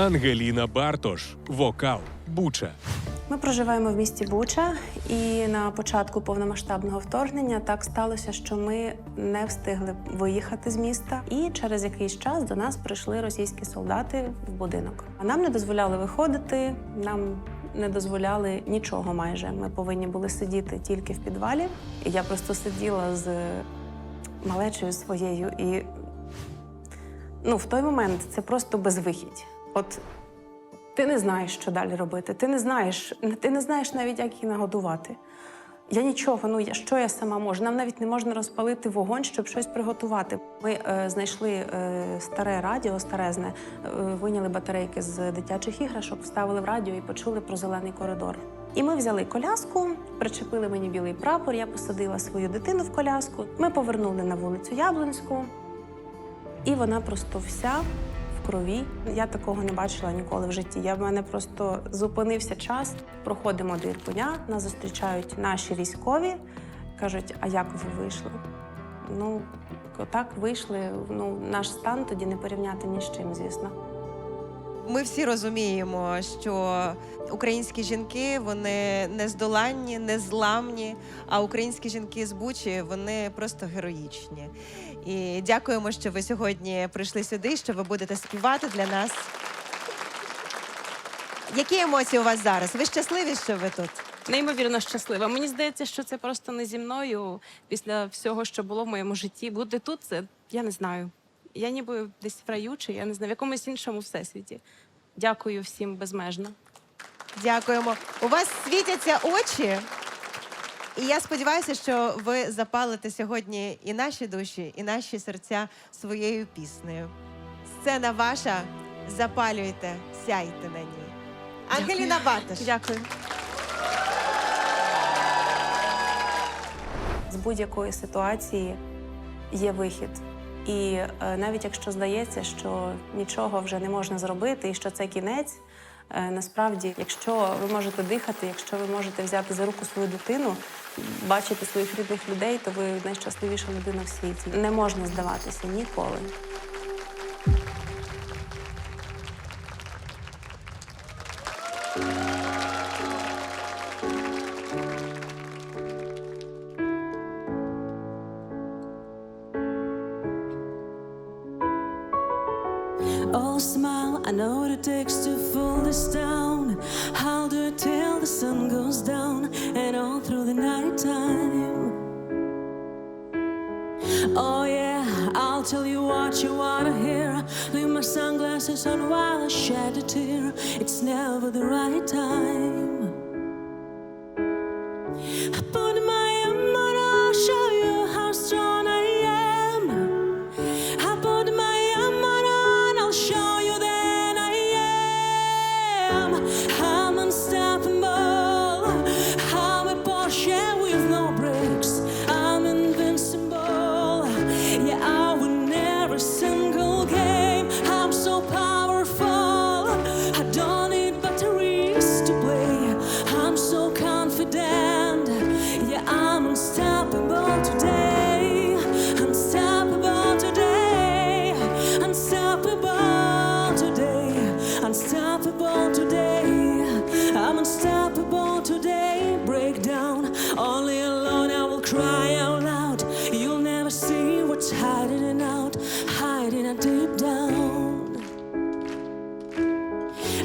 Ангеліна Бартош, вокал, Буча. Ми проживаємо в місті Буча, і на початку повномасштабного вторгнення так сталося, що ми не встигли виїхати з міста. І через якийсь час до нас прийшли російські солдати в будинок. А нам не дозволяли виходити, нам не дозволяли нічого майже. Ми повинні були сидіти тільки в підвалі. І я просто сиділа з малечою своєю і ну, в той момент це просто безвихідь. От ти не знаєш, що далі робити. Ти не знаєш, ти не знаєш навіть, як її нагодувати. Я нічого, ну я що я сама можу? Нам навіть не можна розпалити вогонь, щоб щось приготувати. Ми е, знайшли е, старе радіо, старезне, е, виняли батарейки з дитячих іграшок, вставили в радіо і почули про зелений коридор. І ми взяли коляску, причепили мені білий прапор. Я посадила свою дитину в коляску. Ми повернули на вулицю Яблонську, і вона просто вся крові. Я такого не бачила ніколи в житті. Я в мене просто зупинився час. Проходимо до Ірпеня, нас зустрічають наші військові. Кажуть, а як ви вийшли? Ну, так вийшли. Ну, наш стан тоді не порівняти ні з чим, звісно. Ми всі розуміємо, що українські жінки вони нездоланні, незламні, а українські жінки з Бучі вони просто героїчні. І дякуємо, що ви сьогодні прийшли сюди, що ви будете співати для нас. Які емоції у вас зараз? Ви щасливі, що ви тут? Неймовірно щаслива. Мені здається, що це просто не зі мною після всього, що було в моєму житті. Бути тут, це я не знаю. Я ніби десь в раю, чи я не знаю, в якомусь іншому всесвіті. Дякую всім безмежно. Дякуємо. У вас світяться очі. І я сподіваюся, що ви запалите сьогодні і наші душі, і наші серця своєю піснею. Сцена ваша. Запалюйте, сяйте на ній. Ангеліна Барташ. Дякую. З будь-якої ситуації є вихід. І е, навіть якщо здається, що нічого вже не можна зробити, і що це кінець, е, насправді, якщо ви можете дихати, якщо ви можете взяти за руку свою дитину, бачити своїх рідних людей, то ви найщасливіша людина в світі. Не можна здаватися ніколи. Oh, smile, I know what it takes to fool this town. How do I tell the sun goes down and all through the night time? Oh, yeah, I'll tell you what you wanna hear. Leave my sunglasses on while I shed a tear. It's never the right time. Unstoppable today. Unstoppable today. I'm unstoppable today. Break down. Only alone I will cry out loud. You'll never see what's hiding out, hiding out deep down.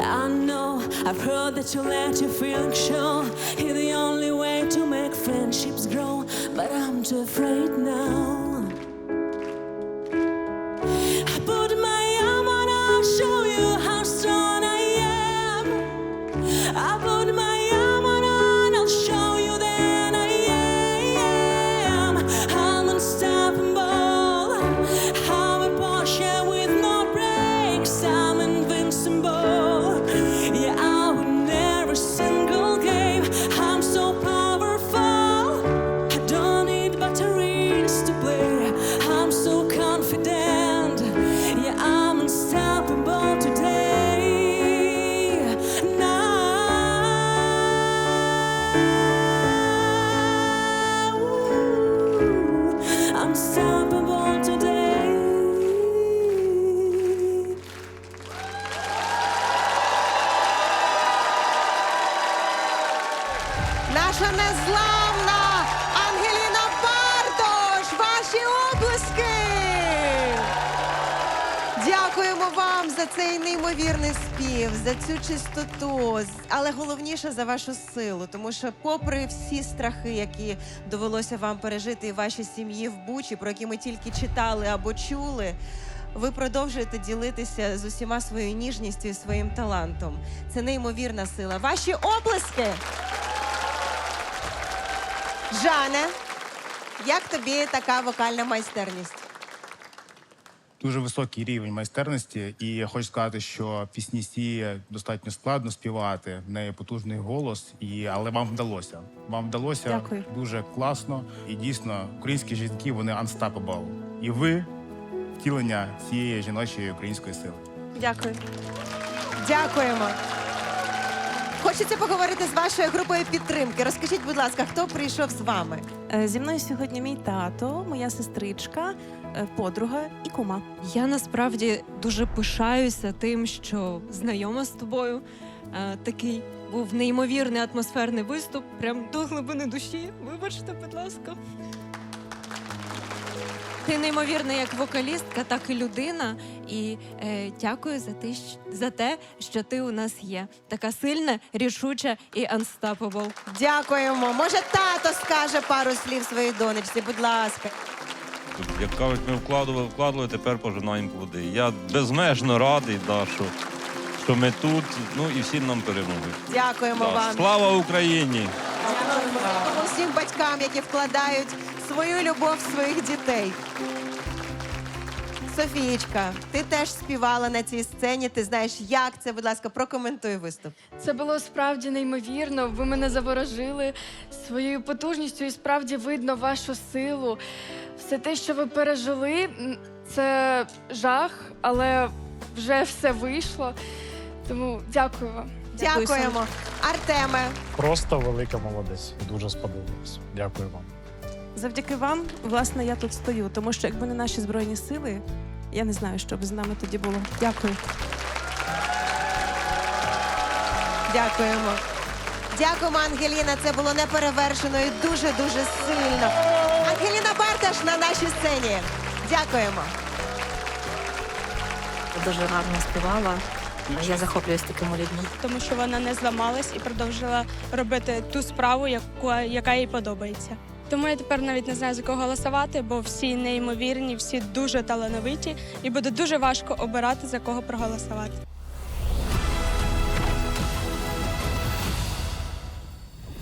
I know I've heard that you let your feelings show. You're the only way to make friendships grow, but I'm too afraid now. наша незламна Ангеліна Бардош! Ваші облиски! Дякуємо вам за цей неймовірний спів, за цю чистоту, але головніше за вашу силу, тому що, попри всі страхи, які довелося вам пережити, і ваші сім'ї в Бучі, про які ми тільки читали або чули. Ви продовжуєте ділитися з усіма своєю ніжністю і своїм талантом. Це неймовірна сила. Ваші облиски. Жане, як тобі така вокальна майстерність? Дуже високий рівень майстерності, і я хочу сказати, що пісні сі достатньо складно співати. В неї потужний голос, і але вам вдалося. Вам вдалося Дякую. дуже класно. І дійсно, українські жінки вони unstoppable. І ви втілення цієї жіночої української сили. Дякую. Дякуємо. Хочеться поговорити з вашою групою підтримки. Розкажіть, будь ласка, хто прийшов з вами? Е, Зі мною сьогодні мій тато, моя сестричка, е, подруга і кума. Я насправді дуже пишаюся тим, що знайома з тобою. Е, Такий був неймовірний атмосферний виступ, прям до глибини душі. Вибачте, будь ласка. Ти неймовірна як вокалістка, так і людина. І е, дякую за те, за те, що ти у нас є. Така сильна, рішуча і unstoppable. Дякуємо. Може, тато скаже пару слів своїй донечці, будь ласка. Як кажуть, ми вкладували, вкладували, тепер пожинаємо плоди. Я безмежно радий, да, що, що ми тут, ну і всім нам перемоги. Дякуємо Да. вам. Слава Україні! Дякуємо всім батькам, які вкладають свою любов своїх дітей. Софієчка, ти теж співала на цій сцені. Ти знаєш, як це, будь ласка, прокоментуй виступ. Це було справді неймовірно. Ви мене заворожили своєю потужністю, і справді видно вашу силу. Все те, що ви пережили, це жах, але вже все вийшло. Тому дякую вам. Дякуємо. Артеме, Просто велика молодець. Дуже сподобалось. Дякую вам. Завдяки вам, власне, я тут стою, тому що якби не наші збройні сили, я не знаю, що б з нами тоді було. Дякую. дякуємо. Дякуємо, Ангеліна. Це було неперевершено і дуже дуже сильно. Ангеліна Барташ на нашій сцені. Дякуємо. дуже гарно співала. Я захоплююсь такими людьми. Тому що вона не зламалась і продовжила робити ту справу, яку, яка їй подобається. Тому я тепер навіть не знаю за кого голосувати, бо всі неймовірні, всі дуже талановиті, і буде дуже важко обирати за кого проголосувати.